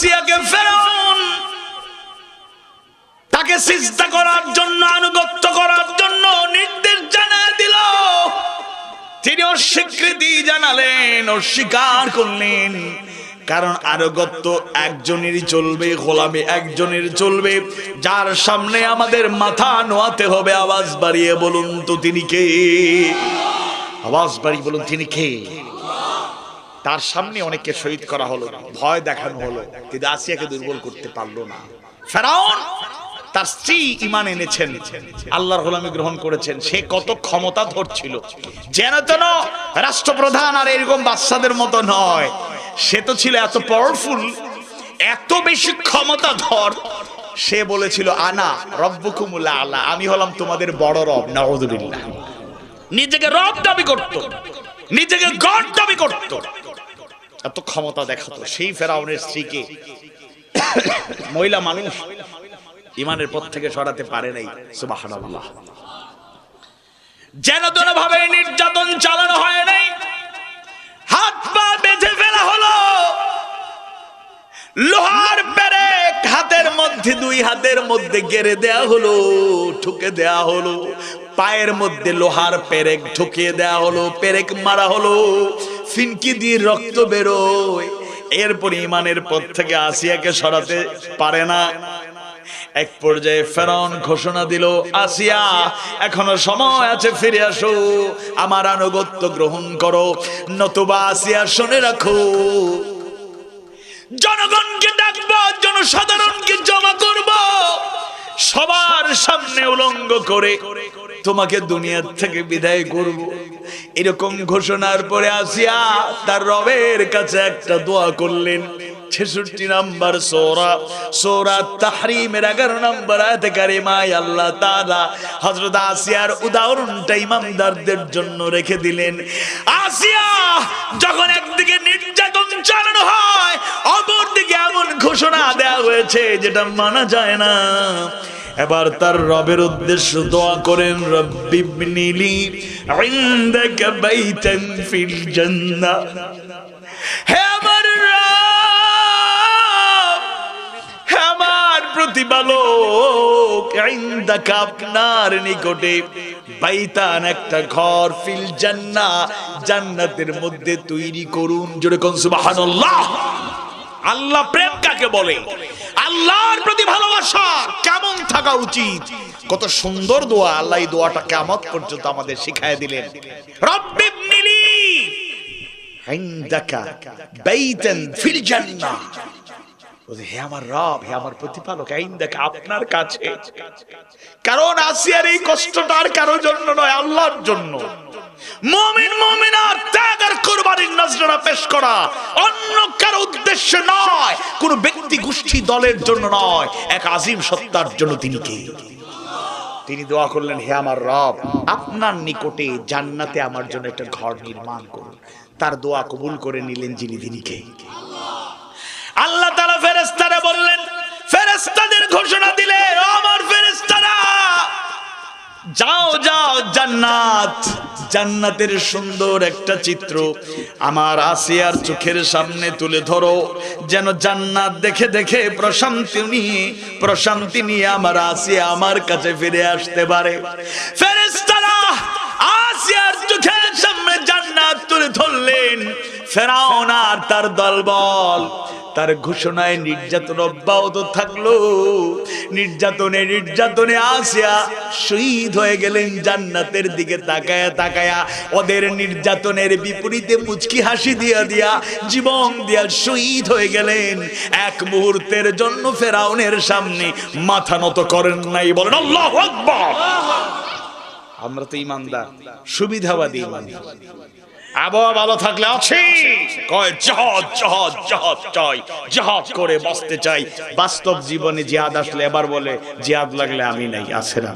আসিয়াকে ফেরাউন। তাকে সিজদা করার জন্য, আনুগত্য করার জন্য নির্দেশ জানা দিল। তিনি অস্বীকৃতি জানালেন অস্বীকার করলেন। কারণ আনুগত্য একজনেরই চলবে, গোলামে একজনের চলবে। যার সামনে আমাদের মাথা নোয়াতে হবে, আওয়াজ বাড়িয়ে বলুন তো তিনি কে? আওয়াজ বাড়িয়ে বলুন তিনি কে? তার সামনে অনেককে শহীদ করা হলো, ভয় দেখানো হলো, কিন্তু আসিয়াকে দুর্বল করতে পারল না। ফেরাউন তার স্ত্রী ইমান এনেছেন, আল্লাহর গোলামি গ্রহণ করেছেন, সে কত ক্ষমতা ধরছিল। যেন তেন রাষ্ট্রপ্রধান আর এরকম বাচ্চাদের মতো নয়, সে তো ছিল এত পাওয়ারফুল এত বেশি ক্ষমতা ধর সে বলেছিল, আনা রব্বুকুমুল্লাহ আল্লাহ আমি হলাম তোমাদের বড় রব, নাউযুবিল্লাহ। নিজেকে রব দাবি করত, নিজেকে গড দাবি করত। এত ক্ষমতা দেখাতো সেই ফেরাউনের স্ত্রীকে মহিলা মানুষ ইমানের পথ থেকে সরাতে পারে নাই সুবহানাল্লাহ। যেন তেন ভাবে নির্যাতন চালানো হয় নাই হাত পা বেঁধে ফেলা হলো। লোহার পেরেক হাতের মধ্যে দুই হাতের মধ্যে গেড়ে দেয়া হলো ঠুকে দেয়া হলো। পায়ের মধ্যে লোহার পেরেক ঢুকিয়ে দেয়া হলো পেরেক মারা হলো। ফিনকি দিয়ে রক্ত বেরোয়। এরপর ইমানের পথ থেকে আসিয়াকে সরাতে পারে না। এক পর্যায়ে ফেরন ঘোষণা দিল, আসিয়া, এখনও সময় আছে, ফিরে আসো। আমার আনুগত্য গ্রহণ করো, নতুবা আসিয়া শুনে রাখো। জনগণকে ডাকবো, জনসাধারণকে জমা করব। সবার সামনে উলঙ্গ করে তোমাকে দুনিয়ার থেকে বিদায় করব। এরকম ঘোষণার পরে আসিয়া তার রবের কাছে একটা দোয়া করলেন। ছেষট্টি নাম্বার সোরা সোরা তাহরিমের এগারো নাম্বার আয়াতে কারিমায় আল্লাহ তাআলা হযরত আসিয়ার উদাহরণটা ইমামদারদের জন্য রেখে দিলেন। আসিয়া যখন একদিকে নির্যাতন চালানো হয়, অপরদিকে এমন ঘোষণা দেওয়া হয়েছে যেটা মানা যায় না। এবার তার রবের উদ্দেশ্য দোয়া করেন রব্বিবনিলি ইনদাকা বাইতান ফিল জান্নাহ। হে আমার রব, হে আমার প্রতিপালক, ইনদাকা আপনার নিকটে বাইতান একটা ঘর ফিল জান্নাহ, জান্নাতের মধ্যে তৈরি করুন। জোরে কোন সুবহানাল্লাহ। আল্লাহ প্রেম কাকে বলে? আল্লাহর প্রতি ভালোবাসা কেমন থাকা উচিত? কত সুন্দর দোয়া আল্লাহ এই দোয়াটা কেমন পর্যন্ত আমাদের শিখায় দিলেন। রব্বিবনিলি ইনদাকা বাইতান ফিল জান্নাহ। কারণ আসিয়ার এই কষ্টটা আর কারোর জন্য নয়, আল্লাহর জন্য। মুমিন ত্যাগ আর নজরা পেশ করা অন্য কারও উদ্দেশ্য নয়, কোন ব্যক্তি গোষ্ঠী দলের জন্য নয়, এক আজিম সত্তার জন্য তিনি কে? তিনি দোয়া করলেন, হে আমার রব, আপনার নিকটে জান্নাতে আমার জন্য একটা ঘর নির্মাণ করুন। তার দোয়া কবুল করে নিলেন যিনি, তিনি কে? যাও যাও, জান্নাত। জান্নাতের সুন্দর একটা চিত্র। আমার আসিয়ার চোখের সামনে তুলে ধরো। যেন জান্নাত দেখে দেখে প্রশান্তি নিয়ে প্রশান্তি নিয়ে আমার আসিয়া আমার কাছে ফিরে আসতে পারে। ফেরেশতারা আসিয়ার চোখের সামনে জান্নাত তুলে ধরলেন। ফেরাউন আর তার দলবল। তার ঘোষণায় নির্যাতন অব্যাহত থাকল। নির্যাতনে নির্যাতনে আসিয়া শহীদ হয়ে গেলেন জান্নাতের দিকে তাকায়া তাকায়া। ওদের নির্যাতনের বিপরীতে মুচকি হাসি দিয়া দিয়া জীবন দিয়া শহীদ হয়ে গেলেন। এক মুহূর্তের জন্য ফেরাউনের সামনে মাথা নত করেন নাই বলেন আমরা তো ইমানদার, সুবিধাবাদী ইমানদার। আবহাওয়া ভালো থাকলে আছি। কয় জহদ জহদ জহদ চাই জহদ করে বাঁচতে চাই। বাস্তব জীবনে জিহাদ আসলে এবার বলে, জিহাদ লাগলে আমি নাই আছে না